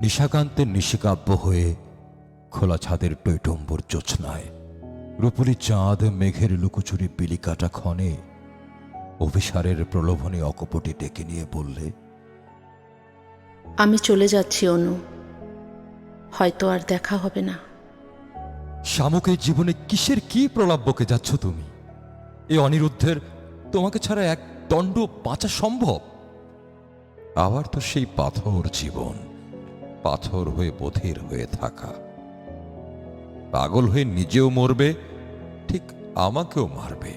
নিশাকান্তের নিশিকাব্য হয়ে খোলা ছাদের টৈটম্বর জোছনায় রূপলি চাঁদ মেঘের লুকোচুরি বিলিকাটা ক্ষণে অভিসারের প্রলোভনে অকপটে ডেকে নিয়ে বললে আমি চলে যাচ্ছি অনু। হয়তো আর দেখা হবে না। শামুকের জীবনে কিসের কি প্রলাব্যকে যাচ্ছ তুমি? এ অনিরুদ্ধের তোমাকে ছাড়া এক দণ্ড বাঁচা সম্ভব? আবার তো সেই পাথর জীবন। পাথর হয়ে বধির হয়ে থাকা। পাগল হয়ে নিজেও মরবে, ঠিক আমাকেও মারবে।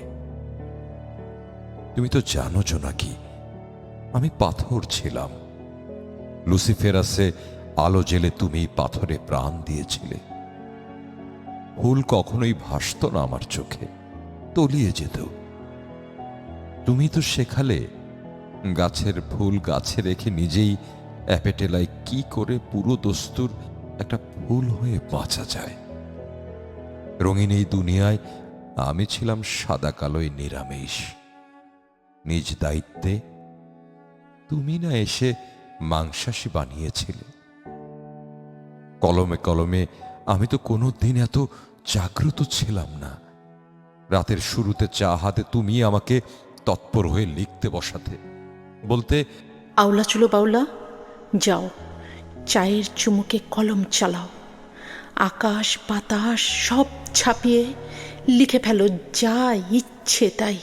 তুমি তো জানো নাকি, আমি পাথর ছিলাম। লুসিফেরাসে আলো জেলে তুমি পাথরে প্রাণ দিয়েছিলে। ফুল কখনোই ভাসত না আমার চোখে, তলিয়ে যেত। তুমি তো শেখালে, গাছের ফুল গাছে রেখে নিজেই অ্যাপেটেলায় কি করে পুরো দস্তুর একটা ফুল হয়ে বাঁচা যায়। রঙিন এই দুনিয়ায় আমি ছিলাম সাদা কালোই নিরামিষ। নিজ দায়িত্বে তুমি না এসে মাংসাশী বানিয়েছিলে। কলমে কলমে আমি তো কোনো দিন এত জাগ্রত ছিলাম না। রাতের শুরুতে চা হাতে তুমি আমাকে তৎপর হয়ে লিখতে বসাতে। বলতে আওলা চুলো বাউলা। যাও, চায়ের চুমুকে কলম চালাও। আকাশ, বাতাস, সব ছাপিয়ে লিখে ফেলো যা ইচ্ছে তাই।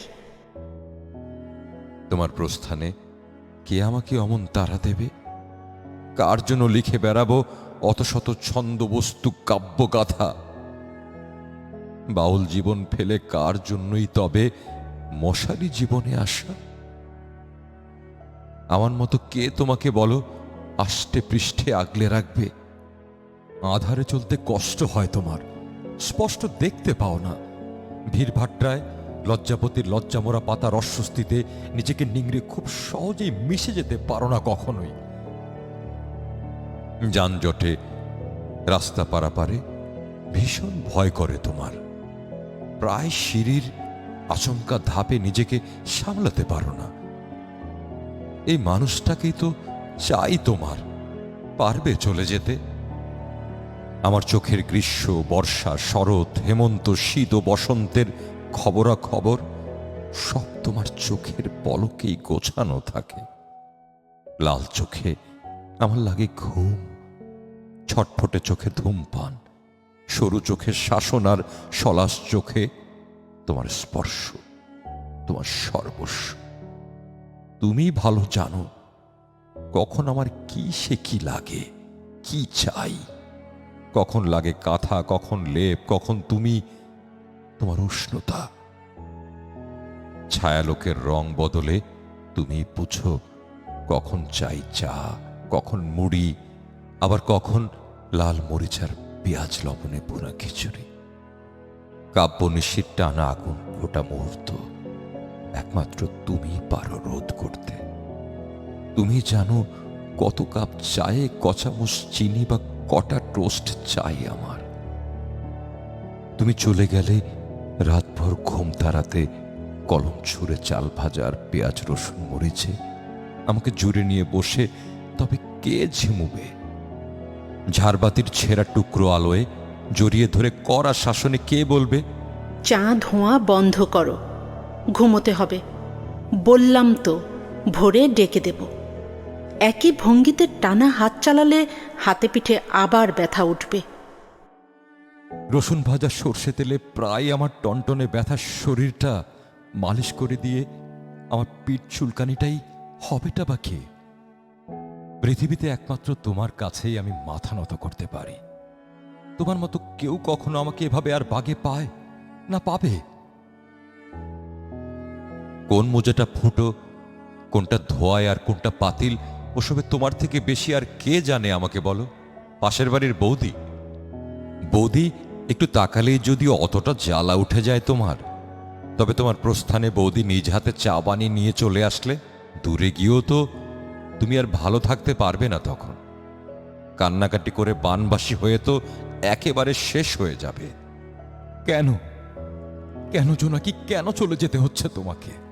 তোমার প্রস্থানে কে আমাকে অমন তারা দেবে? কার জন্য লিখে বেড়াবো অত শত ছন্দ ছন্দবস্তু কাব্যগাথা বাউল জীবন ফেলে কার জন্যই তবে মশারি জীবনে আসা? আমার মতো কে তোমাকে বলো আষ্টে পৃষ্ঠে আগলে রাখবে। আধারে চলতে কষ্ট হয় তোমার। স্পষ্ট দেখতে পাও না। ভিড়ভাট্টায় লজ্জাপতির লজ্জামোরা পাতার অস্বস্তিতে নিজেকে নিংড়ে খুব সহজেই মিশে যেতে পারো না কখনোই। যানজটে রাস্তা পারাপারে ভীষণ ভয় করে তোমার। প্রায় সিঁড়ির আচমকা ধাপে নিজেকে সামলাতে পারো না। এই মানুষটাকেই তো চাই তোমার। পারবে চলে যেতে? আমার চোখের গ্রীষ্ম, বর্ষা, শরৎ, হেমন্ত, শীত ও বসন্তের খবরাখবর সব তোমার চোখের পলকেই গোছানো থাকে। লাল চোখে আমার লাগে ঘুম, ছটফটে চোখে ধূমপান, সরু চোখে শাসন আর সলাস চোখে তোমার স্পর্শ, তোমার সর্বস্ব। তুমি ভালো জানো কখন আমার কি সে কি লাগে? কি চাই? কখন লাগে কাঁথা, কখন লেপ, কখন তুমি তোমার উষ্ণতা? ছায়ালোকের রং বদলে তুমি পুছো কখন চাই চা, কখন মুড়ি, আবার কখন লাল মরিচার পেঁয়াজ লবণে পোড়া খিচুড়ি। কাব্য নিশির টানা আগুন গোটা মুহূর্ত একমাত্র তুমি পারো রোধ করতে। তুমি জানো কত কাপ চায়ে কচামচ চিনি বা কটা টোস্ট চাই আমার। তুমি চলে গেলে রাতভর ঘুম তাড়াতে কলম ছুঁড়ে চাল ভাজার পেঁয়াজ রসুন মরিচে আমাকে জুড়ে নিয়ে বসে তবে কে ঝিমুবে? ঝাড়বাতির ছেঁড়া টুকরো আলোয় জড়িয়ে ধরে কড়া শাসনে কে বলবে? চা ধোঁয়া বন্ধ করো, ঘুমোতে হবে। বললাম তো, ভোরে ডেকে দেব। একই ভঙ্গিতে টানা হাত চালালে হাতে পিঠে আবার ব্যথা উঠবে। রসুন ভাজা সর্ষে তেলে প্রায় আমার টনটনে ব্যথা শরীরটা মালিশ করে দিয়ে আমার পিঠ চুলকানিটাই হবেটা বা কে? পৃথিবীতে একমাত্র তোমার কাছেই আমি মাথা নত করতে পারি। তোমার মতো কেউ কখনো আমাকে এভাবে আর বাগে পায় না পাবে? কোন মোজাটা ফুটো, কোনটা ধোয়ায় আর কোনটা পাতিল ওসবে তোমার থেকে বেশি আর কে জানে আমাকে বলো? পাশের বাড়ির বৌদি। বৌদি, একটু তাকালেই যদি অতটা জ্বালা উঠে যায় তোমার। তবে তোমার প্রস্থানে বৌদি নিজ হাতে চা বানিয়ে নিয়ে চলে আসলে, দূরে গিয়েও তো তুমি আর ভালো থাকতে পারবে না তখন। কান্নাকাটি করে বানবাসী হয়ে তো একেবারে শেষ হয়ে যাবে। কেন? কেন জোনাকি, কেন চলে যেতে হচ্ছে তোমাকে?